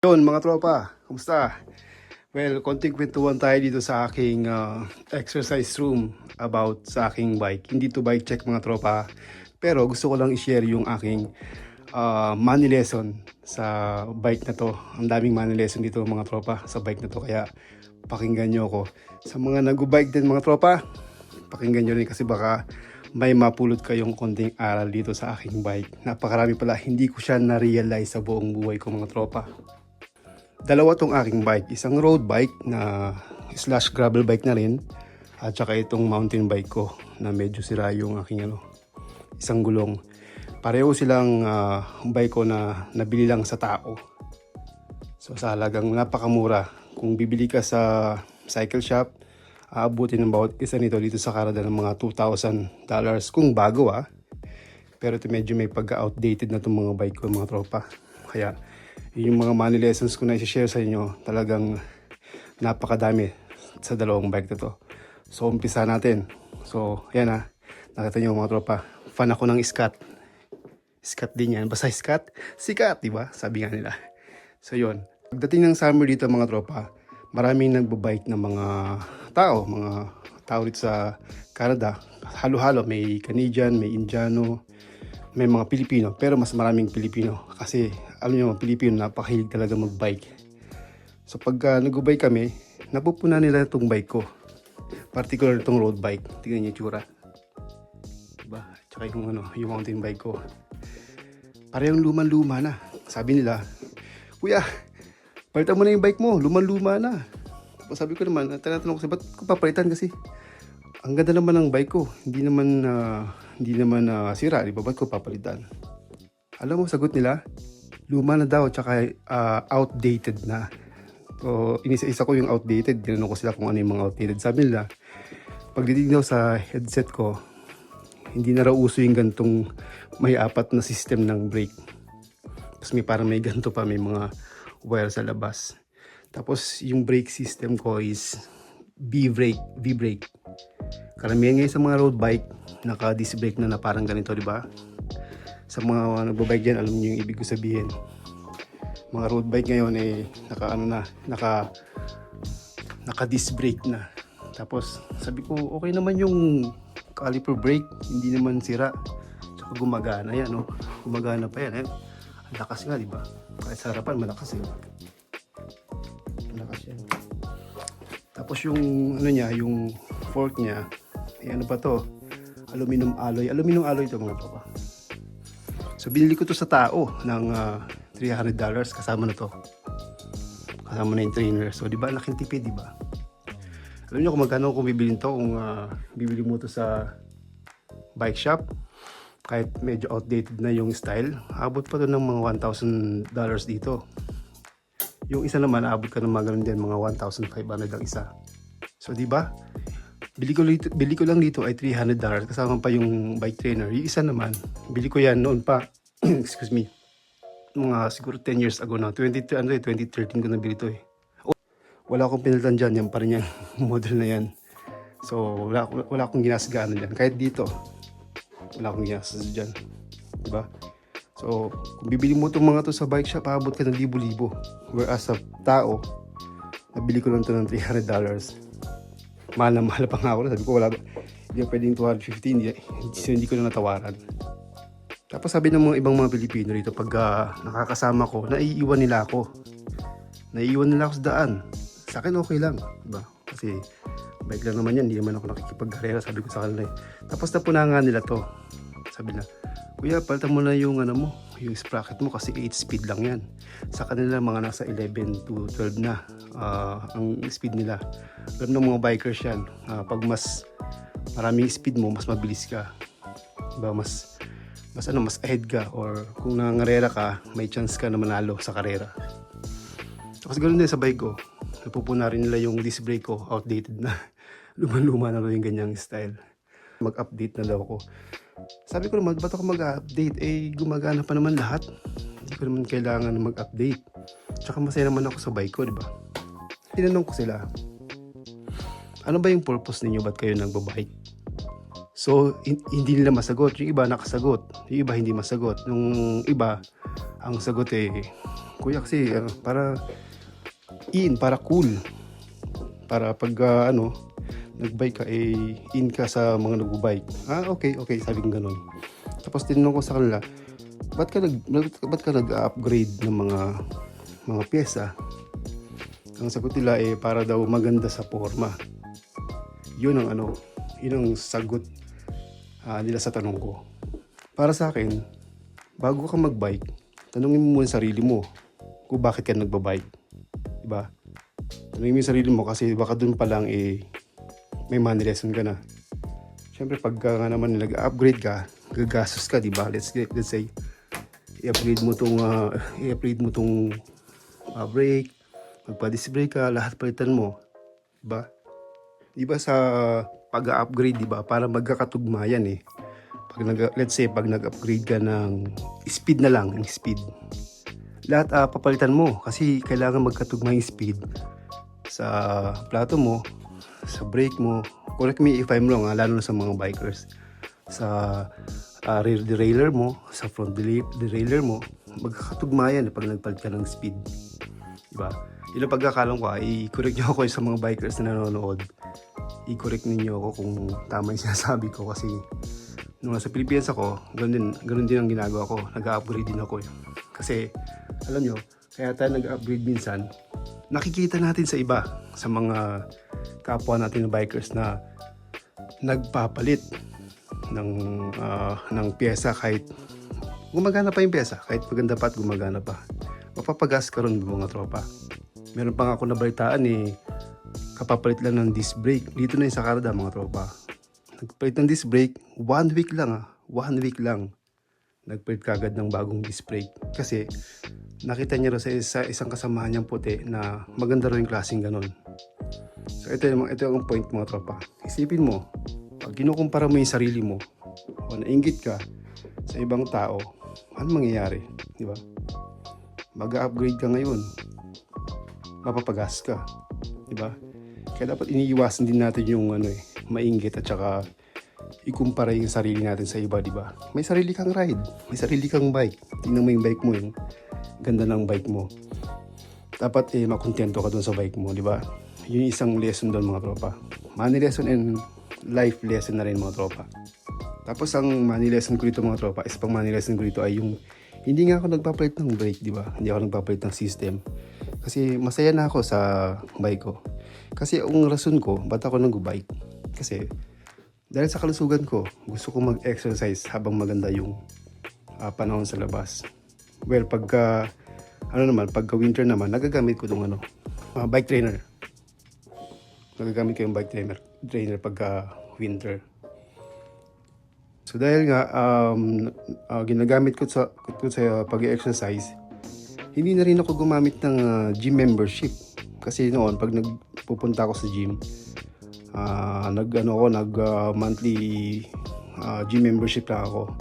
Yun mga tropa, kumusta? Well, konting kwentuhan tayo dito sa aking ah, exercise room about sa aking bike. Hindi to bike check mga tropa, pero gusto ko lang i-share yung aking ah, money lesson sa bike na to. Ang daming money lesson dito mga tropa sa bike na to, kaya pakinggan nyo ako. Sa mga nag-bike din mga tropa, pakinggan nyo rin kasi baka may mapulot kayong konting aral dito sa aking bike. Napakarami pala, hindi ko siya na-realize sa buong buhay ko mga tropa dalawa tong aking bike. Isang road bike na slash gravel bike na rin. At saka itong mountain bike ko na medyo sira yung aking ano, isang gulong. Pareho silang ah, bike ko na nabili lang sa tao. So sa halagang napakamura. Kung bibili ka sa cycle shop, aabutin ng bawat isa nito dito sa Canada ng mga $2,000 kung bago ah. Pero ito medyo may pagka-outdated na itong mga bike ko mga tropa. Kaya yung mga money lessons ko na i-share sa inyo. Talagang napakadami sa dalawang bike na to. So umpisa natin. So yan ah. Nakita nyo mga tropa. Fan ako ng Scott. Scott din yan. Basta Scott, sikat, di ba? Sabi nga nila. So yun. Pagdating ng summer dito mga tropa, maraming nagbabike ng mga tao, mga tao dito sa Canada. Halo-halo, may Canadian, may Indiano, may mga Pilipino, pero mas maraming Pilipino. Kasi, alam nyo, mga Pilipino, napakahilig talaga mag-bike. So, pag uh, nag-bike kami, napupuna nila itong bike ko. Particular itong road bike. Tingnan niyo tsura. Diba? Tsaka yung, ano, yung mountain bike ko. Parehong luman-luma na. Sabi nila, Kuya, palitan mo na yung bike mo. Luman-luma na. Tapos sabi ko naman, tinatanong ko siya, ba't ko papalitan kasi? Ang ganda naman ng bike ko. Hindi naman, ah, hindi naman ah, sira. Di ba? Ba't ko papalitan? Alam mo, sagot nila, luma na daw, tsaka ah, outdated na. So, inisa-isa ko yung outdated. Tinanong ko sila kung ano yung mga outdated. Sabi nila, pagdidig daw sa headset ko, hindi na raw uso yung gantong may apat na system ng brake. Tapos may parang may ganito pa, may mga wire sa labas. Tapos yung brake system ko is B-brake, V-brake. Karamihan ngayon sa mga road bike, naka-disc brake na na parang ganito, di ba? Sa mga nagbabike dyan, alam niyo yung ibig ko sabihin. Mga road bike ngayon eh, naka ano na, naka naka disc brake na. Tapos sabi ko, okay naman yung caliper brake, hindi naman sira. Tsaka gumagana yan, no? Gumagana pa yan, eh. Ang lakas nga, di ba? Kahit sa harapan, malakas eh. Malakas yan. Tapos yung ano niya, yung fork niya, eh, ano pa to? Aluminum alloy. Aluminum alloy to mga tropa. So binili ko to sa tao ng ah, $300 kasama na to. Kasama na yung trainer. So di ba laking tipid, di ba? Alam niyo kung magkano kung bibili to kung ah, bibili mo to sa bike shop kahit medyo outdated na yung style, abot pa to ng mga $1,000 dito. Yung isa naman, abot ka ng mga ganun din, mga 1,500 ang isa. So, di ba? Bili ko, dito, bili ko lang dito ay $300 kasama pa yung bike trainer. Yung isa naman, bili ko yan noon pa, excuse me, mga siguro 10 years ago na. 20, ano, eh, 2013 ko nabili to eh. Oh, wala akong pinalitan dyan, yan pa rin yan, model na yan. So, wala, wala akong ginasgaan dyan. Kahit dito, wala akong ginastos dyan. Diba? So, kung bibili mo itong mga to sa bike shop, paabot ka ng libo-libo. Whereas sa tao, nabili ko lang to ng $300. Mahal na mahal pa nga ako. Sabi ko, wala, hindi pwedeng 250, hindi, hindi ko na natawaran. Tapos sabi ng mga ibang mga Pilipino dito, pag ah, nakakasama ko, naiiwan nila ako. Naiiwan nila ako sa daan. Sa akin okay lang, diba? Kasi bike lang naman yan, hindi naman ako nakikipagkarera, sabi ko sa kanila eh. Tapos napunangan nila to. Sabi na, Kuya, palitan mo na yung ano mo, yung sprocket mo kasi 8 speed lang yan. Sa kanila mga nasa 11 to 12 na ah, ang speed nila. Ganun ng mga bikers yan. Ah, pag mas maraming speed mo, mas mabilis ka. Diba? Mas mas ano, mas ahead ka or kung nangarera ka, may chance ka na manalo sa karera. Tapos ganoon din sa bike ko. Napupuna rin nila yung disc brake ko, outdated na. Luma-luma na rin yung ganyang style. Mag-update na daw ako. Sabi ko naman, ba't ako mag-update? Eh, gumagana pa naman lahat. Hindi ko naman kailangan mag-update. Tsaka masaya naman ako sa bike ko, di ba? Tinanong ko sila, ano ba yung purpose ninyo? Ba't kayo nagbabike? So, hin- hindi nila masagot. Yung iba nakasagot. Yung iba hindi masagot. Yung iba, ang sagot eh, Kuya kasi ano, para in, para cool. Para pag ah, ano, nagbike ka, eh, in ka sa mga nagbubike. Ah, okay, okay, sabi ko ganun. Tapos tinanong ko sa kanila, ba't ka nag ba't, ka nag-upgrade ng mga mga pyesa? Ang sagot nila eh para daw maganda sa forma. Yun ang ano, yun ang sagot ah, nila sa tanong ko. Para sa akin, bago ka magbike, tanungin mo muna sarili mo kung bakit ka nagbabike. Diba? Tanungin mo yung sarili mo kasi baka dun pa lang eh, may money lesson ka na. Siyempre, pag nga naman nag-upgrade ka, gagastos ka, di ba? Let's, let's say, i-upgrade mo tong, ah, i-upgrade mo tong ah, brake, magpa-disc brake ka, lahat palitan mo. Di ba? Di ba sa pag-upgrade, di ba? Para magkakatugma yan eh. Pag nag, let's say, pag nag-upgrade ka ng speed na lang, ng speed. Lahat ah, papalitan mo kasi kailangan magkatugma yung speed sa plato mo, sa brake mo. Correct me if I'm wrong, ah, lalo na sa mga bikers. Sa ah, rear derailleur mo, sa front dera- derailleur mo, magkakatugma yan pag nagpalit ka ng speed. Diba? Yun ang pagkakalam ko, ah, i-correct nyo ako sa mga bikers na nanonood. I-correct ninyo ako kung tama yung sinasabi ko kasi nung nasa Pilipinas ako, ganun din, ganun din ang ginagawa ko. Nag-upgrade din ako. Eh. Kasi, alam nyo, kaya tayo nag-upgrade minsan, nakikita natin sa iba, sa mga kapwa natin na bikers na nagpapalit ng ah, ng pyesa kahit gumagana pa yung pyesa, kahit maganda pa at gumagana pa. Mapapagas ka ron mga tropa. Meron pa nga ako nabalitaan eh, kapapalit lang ng disc brake. Dito na yung sa Canada mga tropa. Nagpalit ng disc brake, one week lang ah. One week lang. Nagpalit kagad ng bagong disc brake. Kasi nakita niya rin sa isa, isang kasamahan niyang puti na maganda rin yung klaseng ganon. So ito yung, ito yung point mga tropa. Isipin mo, pag kinukumpara mo yung sarili mo, o nainggit ka sa ibang tao, ano mangyayari? Di ba? Mag-upgrade ka ngayon. Mapapagas ka. Di ba? Kaya dapat iniiwasan din natin yung ano eh, mainggit at saka ikumpara yung sarili natin sa iba, di ba? May sarili kang ride, may sarili kang bike. Tingnan mo yung bike mo yung ganda ng bike mo. Dapat eh makontento ka dun sa bike mo, di ba? Yun yung isang lesson doon mga tropa. Money lesson and life lesson na rin mga tropa. Tapos ang money lesson ko dito mga tropa, isa pang money lesson ko dito ay yung hindi nga ako nagpapalit ng brake, di ba? Hindi ako nagpapalit ng system. Kasi masaya na ako sa bike ko. Kasi ang rason ko, ba't ako nag-bike? Kasi dahil sa kalusugan ko, gusto ko mag-exercise habang maganda yung ah, panahon sa labas. Well, pagka ano naman, pagka winter naman, nagagamit ko tong ano, ah, bike trainer. Nagagamit ko yung bike trainer, trainer pagka winter. So dahil nga um, ah, ginagamit ko sa ko sa pag-exercise, hindi na rin ako gumamit ng ah, gym membership. Kasi noon pag nagpupunta ako sa gym, ah, nag ano ako, nag ah, monthly ah, gym membership lang ako.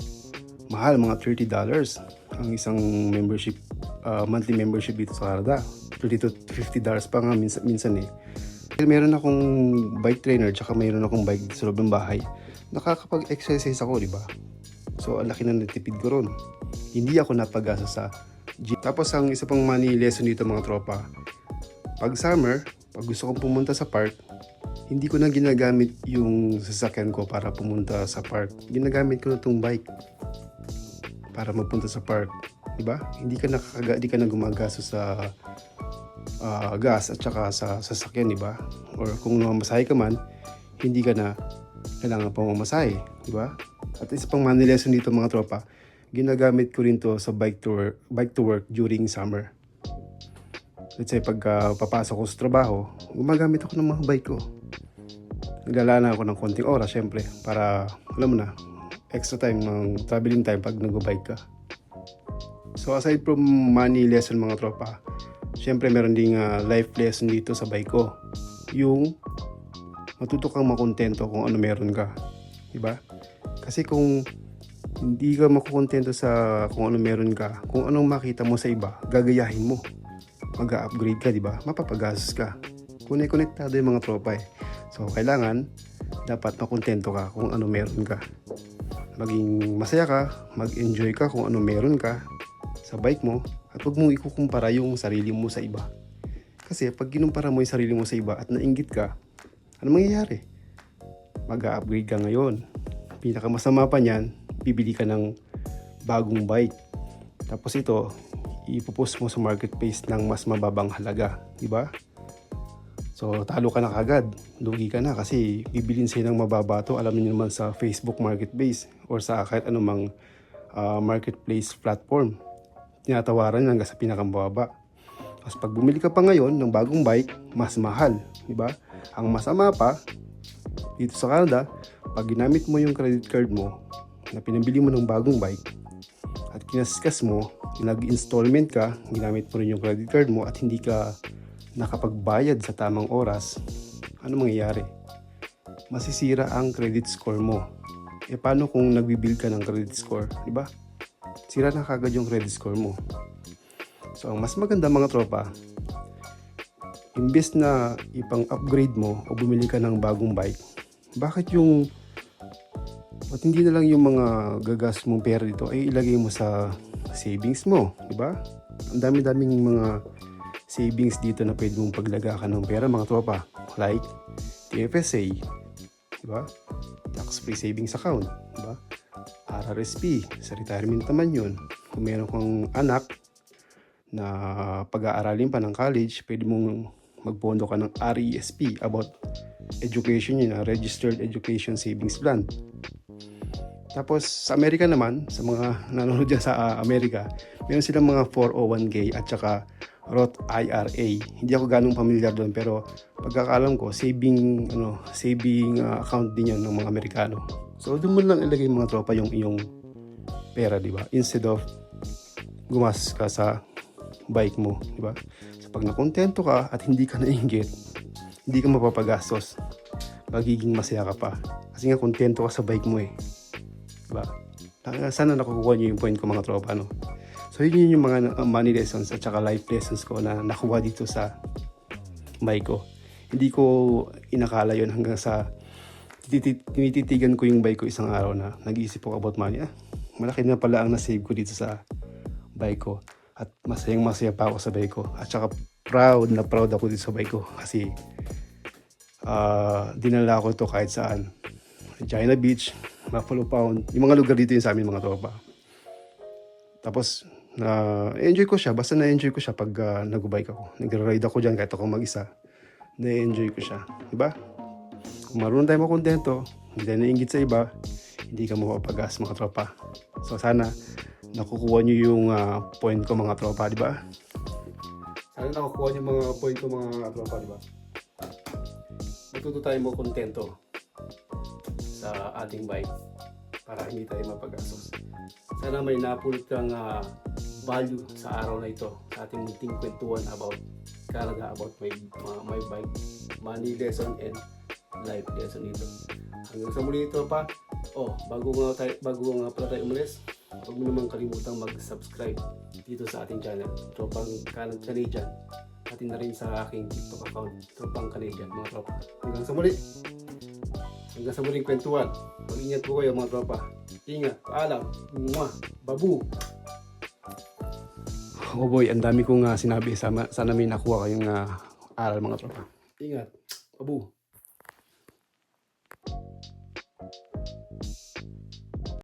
Mahal mga $30 ang isang membership ah, monthly membership dito sa Canada. 30 to 50 dollars pa nga minsan, minsan eh. Meron akong bike trainer tsaka meron akong bike sa loob ng bahay. Nakakapag-exercise ako, di ba? So, ang laki na natipid ko ron. Hindi ako napagasa sa gym. Tapos, ang isa pang money lesson dito mga tropa. Pag summer, pag gusto kong pumunta sa park, hindi ko na ginagamit yung sasakyan ko para pumunta sa park. Ginagamit ko na itong bike para magpunta sa park. Diba? Hindi ka nakakaga, hindi ka na gumagaso sa ah, gas at saka sa sasakyan, di ba? Or kung mamasahe ka man, hindi ka na kailangan pa mamasahe, di ba? At isa pang money lesson dito mga tropa, ginagamit ko rin to sa bike to work, bike to work during summer. Let's say pagka papasok ko sa trabaho, gumagamit ako ng mga bike ko. Naglalana ako ng konting oras, syempre, para, alam mo na, extra time ng traveling time pag nag-bike ka. So aside from money lesson mga tropa, syempre meron ding ah, life lesson dito sa bike ko. Yung matuto kang makontento kung ano meron ka. Diba? Kasi kung hindi ka makukontento sa kung ano meron ka, kung anong makita mo sa iba, gagayahin mo. Mag-upgrade ka, di ba? Mapapagastos ka. Kune-konektado yung mga tropa eh. So, kailangan, dapat makontento ka kung ano meron ka. Maging masaya ka, mag-enjoy ka kung ano meron ka sa bike mo, At huwag mong ikukumpara yung sarili mo sa iba. Kasi pag ginumpara mo yung sarili mo sa iba at nainggit ka, ano mangyayari? Mag-upgrade ka ngayon. Pinakamasama pa niyan, bibili ka ng bagong bike. Tapos ito, ipopost mo sa marketplace ng mas mababang halaga, di ba? So, talo ka na kagad. Lugi ka na kasi bibilin sa'yo ng mababa to. Alam niyo naman sa Facebook Marketplace or sa kahit anumang ah, marketplace platform. Tinatawaran hanggang sa pinakamababa. Tapos pag bumili ka pa ngayon ng bagong bike, mas mahal. Di ba? Ang masama pa, dito sa Canada, pag ginamit mo yung credit card mo na pinabili mo ng bagong bike at kinaskas mo, nag-installment ka, ginamit mo rin yung credit card mo at hindi ka nakapagbayad sa tamang oras, ano mangyayari? Masisira ang credit score mo. E paano kung nagbibuild ka ng credit score, di ba? Sira na kagad yung credit score mo. So, ang mas maganda mga tropa, imbes na ipang-upgrade mo o bumili ka ng bagong bike, bakit yung at hindi na lang yung mga gagas mong pera dito ay ilagay mo sa savings mo, di ba? Ang dami-daming mga savings dito na pwede mong paglagakan ng pera mga tropa. Like TFSA, di ba? Tax-free savings account, di ba? RRSP, sa retirement naman yun. Kung meron kang anak na pag-aaralin pa ng college, pwede mong magpondo ka ng RESP about education yun, ah, Registered Education Savings Plan. Tapos sa Amerika naman, sa mga nanonood dyan sa ah, Amerika, meron silang mga 401k at saka Roth IRA. Hindi ako ganong familiar doon pero pagkakalam ko, saving ano, saving ah, account din 'yon ng mga Amerikano. So doon mo lang ilagay mga tropa yung iyong pera, di ba? Instead of gumas ka sa bike mo, di ba? So pag nakontento ka at hindi ka nainggit, hindi ka mapapagastos. Magiging masaya ka pa. Kasi nga kontento ka sa bike mo eh. Diba? Ah, Sana nakukuha niyo yung point ko mga tropa, no? So, yun yun yung mga uh, money lessons at saka life lessons ko na nakuha dito sa bike ko. Hindi ko inakala yun hanggang sa tinititigan ko yung bike ko isang araw na nag-iisip ako about money. Ah, malaki na pala ang nasave ko dito sa bike ko. At masayang masaya pa ako sa bike ko. At saka proud na proud ako dito sa bike ko. Kasi ah dinala ko to kahit saan. China Beach, Buffalo Pound, yung mga lugar dito yun sa amin mga tropa. Tapos, na enjoy ko siya. Basta na-enjoy ko siya pag uh, nag-bike ako. Nag-ride ako dyan kahit ako mag-isa. Na-enjoy ko siya. Diba? Kung marunong tayo makontento, hindi tayo nainggit sa iba, hindi ka mapapagas mga tropa. So sana nakukuha nyo yung ah, point ko mga tropa, di ba? Sana nakukuha nyo mga point ko mga tropa, di ba? Matuto tayo mo kontento sa ating bike para hindi tayo mapagastos. Sana may napulot kang ah, value sa araw na ito sa ating munting kwentuhan about Canada, about my, ma- my bike, money lesson and life lesson dito. Hanggang sa muli ito pa, oh, bago nga, tayo, bago nga pala tayo umalis, huwag mo naman kalimutang mag-subscribe dito sa ating channel, Tropang Can- Canadian. Pati na rin sa aking TikTok account, Tropang Canadian, mga tropa. Hanggang sa muli, hanggang sa muling kwentuhan. Mag-ingat po kayo mga tropa. Ingat, paalam, mwah, babu. Oh boy, ang dami kong ah, sinabi. Sana, sana may nakuha kayong ah, aral mga tropa. Ingat, babu.